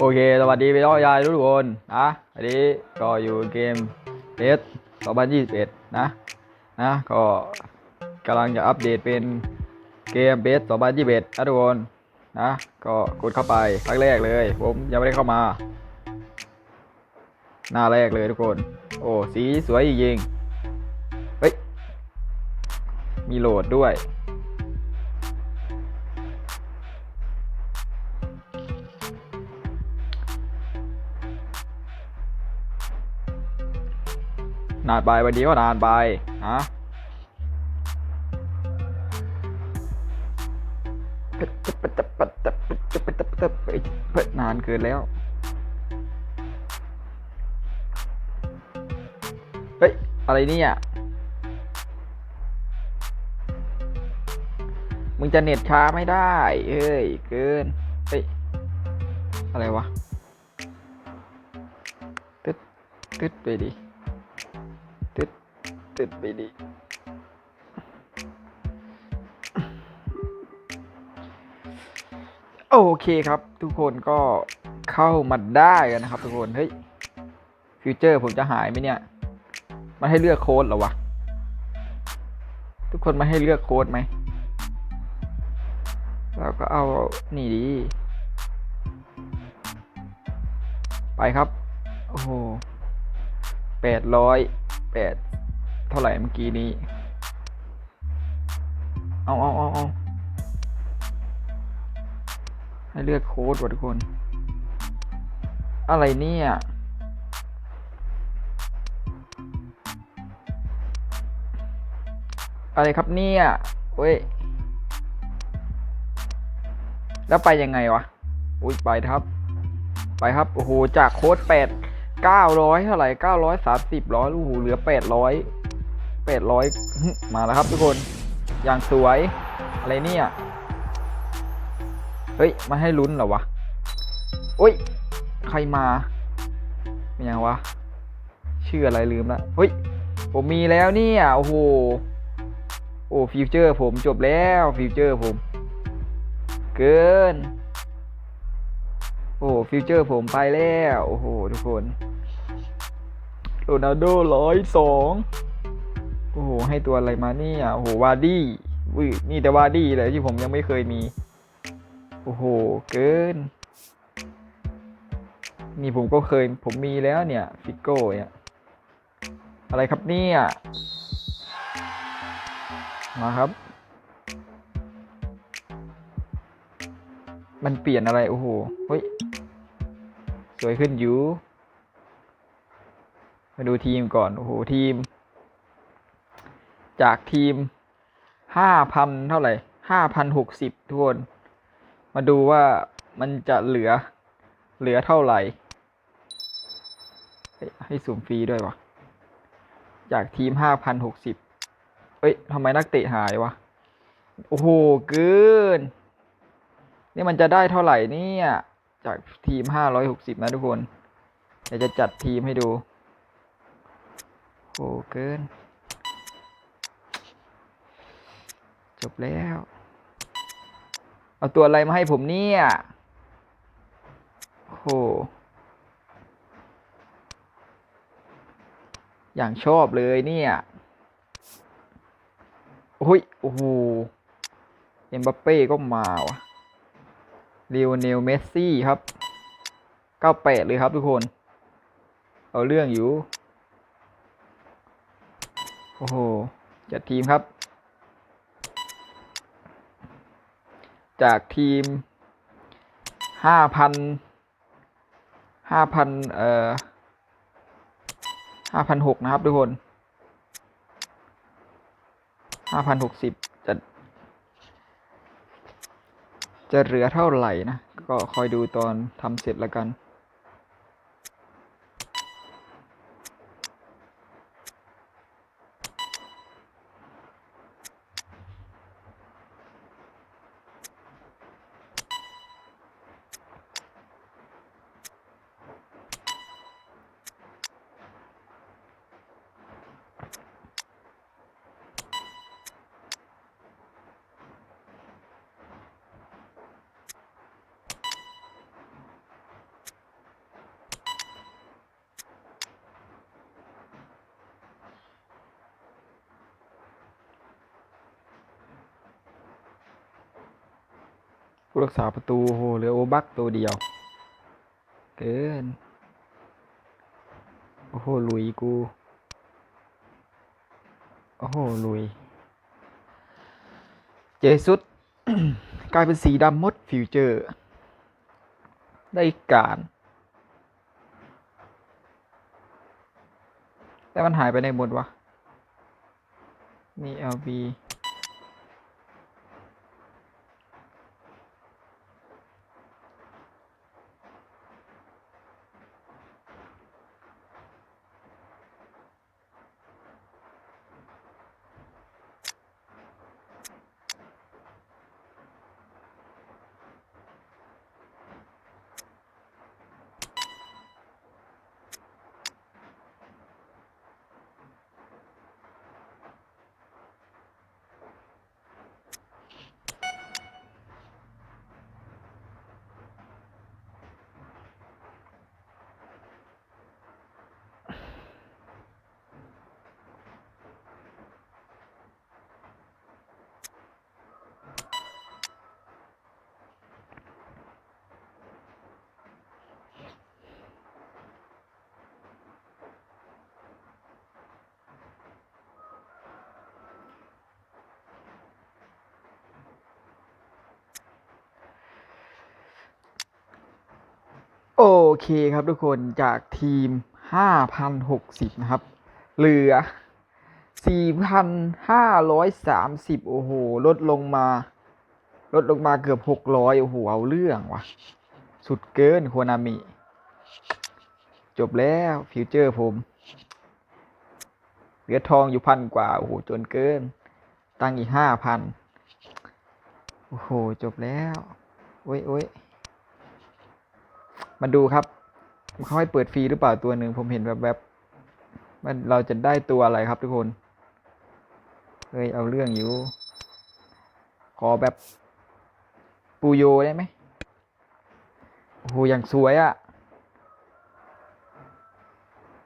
โอเค สวัสดีพี่น้องยายทุกคนนะอันนี้ก็อยู่เกมเ s 2021 นะ นะ ก็กำลังจะอัปเดตเป็นเกมเ s 2021 นะทุกคน นะ ก็กดเข้าไปครั้งแรกเลย ผมยังไม่ได้เข้ามา หน้าแรกเลยทุกคน โอ้ สีสวยจริง เฮ้ย มีโหลดด้วย นานไปวันนี้ก็นานไปฮะนานเกินแล้ว เฮ้ย อะไรเนี่ยมึงจะเน็ตช้าไม่ได้เฮ้ย เกิน เฮ้ย อะไรวะ ตึ๊ด ตึ๊ดไปดิ ตึ๊ดไปดิโอเคครับ ทุกคนก็เข้ามาได้กันนะครับ ทุกคน เฮ้ย ฟิวเจอร์ผมจะหายไหมเนี่ย มันให้เลือกโค้ดเหรอวะ ทุกคนมาให้เลือกโค้ดไหมเราก็เอา นี่ดี ไปครับ โอ้โหแปดร้อยแปด เท่าไหร่เมื่อกี้นี้ เอาเอาเอาเอาให้เลือกโค้ดว่ะทุกคน อะไรเนี่ยอะไรครับเนี่ยเว้ย แล้วไปยังไงวะ อุ้ยไปครับ ไปครับ โอ้โห จากโค้ดแปดเก้าร้อยเท่าไหร่เก้าร้อยสามสิบร้อยโอ้โห เหลือแปดร้อย แปดร้อยมาแล้วครับทุกคน อย่างสวย อะไรเนี่ย เฮ้ย มาให้ลุ้นเหรอวะอุ้ย ใครมาเป็นยังวะ ชื่ออะไรลืมละ เฮ้ย ผมมีแล้วเนี่ย โอ้โห โอ้ฟิวเจอร์ผมจบแล้วฟิวเจอร์ผม เกิน โอ้ฟิวเจอร์ผมไปแล้ว โอ้โห ทุกคนโรนัลโดร้อยสอง โอ้โห ให้ตัวอะไรมาเนี่ย โอ้โห วาดี้วินี่แต่วาดี้เลยที่ผมยังไม่เคยมี โอ้โห เกิน นี่ผมก็เคย ผมมีแล้วเนี่ย ฟิกโก้เนี่ย อะไรครับเนี่ย มาครับ มันเปลี่ยนอะไร โอ้โห เฮ้ย สวยขึ้นอยู่ มาดูทีมก่อน โอ้โห ทีม จากทีมห้าพันเท่าไหร่ห้าพันหกสิบทุกคน มาดูว่ามันจะเหลือเหลือเท่าไหร่ ให้สุ่มฟรีด้วยวะจากทีมห้าพันหกสิบเอ้ยทำไมนักเตะหายวะ โอ้โห เกิน นี่มันจะได้เท่าไหร่เนี่ย จากทีมห้าร้อยหกสิบนะทุกคน เดี๋ยวจะจัดทีมให้ดู โอ้เกิน จบแล้ว เอาตัวอะไรมาให้ผมเนี่ยโอ้โหอย่างชอบเลยเนี่ยโอ้ยโอ้โหเอ็มบัปเป้ก็มาวะเรียวเนลเมสซี่ครับ98เลยครับทุกคน เอาเรื่องอยู่ โอ้โห จัดทีมครับ จากทีม5,000 5,000เอ่อ5,600นะครับทุกคน5,060จะ จะเหลือเท่าไหร่นะ ก็คอยดูตอนทำเสร็จแล้วกัน ผู้รักษาประตูโอ้โหเหลือโอบักตัวเดียว เกิน โอ้โหลุยกู โอ้โหลุย เจสุด กลายเป็นสีดำมดฟิวเจอร์ ได้การ แต่มันหายไปในหมดวะมี LB โอเคครับทุกคนจากทีม 5,060 นะครับ เหลือ 4,530 โอ้โห ลดลงมา ลดลงมาเกือบ 600 โอ้โห เอาเรื่องว่ะ สุดเกินโคนามิ จบแล้วฟิวเจอร์ผม เหลือทองอยู่พันกว่า โอ้โห จนเกิน ตั้งอีกห้าพันโอ้โห จบแล้ว โอ้ยโอ้ย มาดูครับเขาให้เปิดฟรีหรือเปล่าตัวหนึ่งผมเห็นแบบแบบๆมันเราจะได้ตัวอะไรครับทุกคนเฮ้ยเอาเรื่องอยู่ ขอแบบ ปูโยได้ไหมโอ้โหอย่างสวยอะ่ะ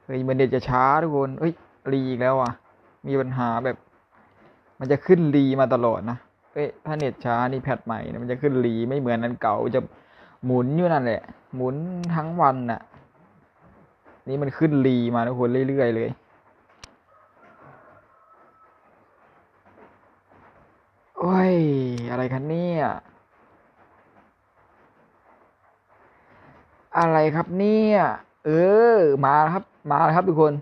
เฮ้ยมันเด็ดจะช้าทุกคนเฮ้ยรีอีกแล้วอะ มีปัญหาแบบ มันจะขึ้นรีมาตลอดนะเอ้ยถ้าเน็ตช้านี่แพทใหม่นะมันจะขึ้นรีไม่เหมือนนั้นเก่าจะหมุนอยู่นั่นแหละ หมุนทั้งวันน่ะ นี่มันขึ้นรีมาทุกคนเรื่อยๆเลยโอ้ย อะไรกันเนี่ยอะไรครับเนี่ย เออ มาครับ มาครับทุกคน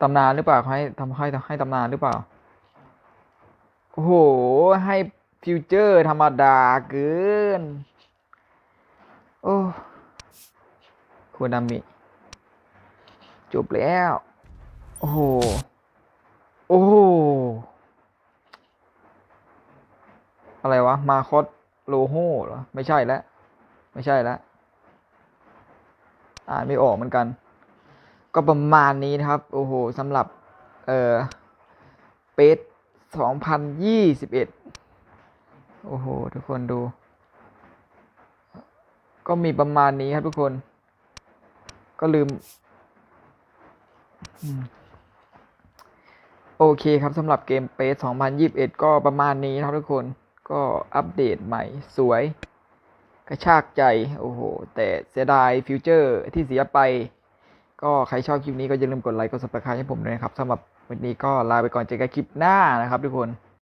ตำนานหรือเปล่าขาให้ทำให้ให้ตำนานหรือเปล่า โอ้โห ให้ฟิวเจอร์ธรรมดาเกิน โอ้โคนามิจบแล้ว โอ้โห โอ้โห อะไรวะ มาคอสโลโฮเหรอ ไม่ใช่แล้ว ไม่ใช่แล้ว อ่านไม่ออกเหมือนกัน ก็ประมาณนี้นะครับ โอ้โหสำหรับ เอ่อ เปสสองพันยี่สิบเอ็ดโอ้โห ทุกคนดู ก็มีประมาณนี้ครับทุกคน ก็ลืม โอเคครับสำหรับเกมเปส2021 ก็ประมาณนี้ครับทุกคน ก็อัปเดตใหม่ สวย กระชากใจ โอ้โห แต่เสียดายฟิวเจอร์ที่เสียไป ก็ใครชอบคลิปนี้ก็อย่าลืมกดไลค์ กด subscribe ให้ผมด้วยนะครับสำหรับวันนี้ก็ลาไปก่อนเจอกันคลิปหน้านะครับทุกคน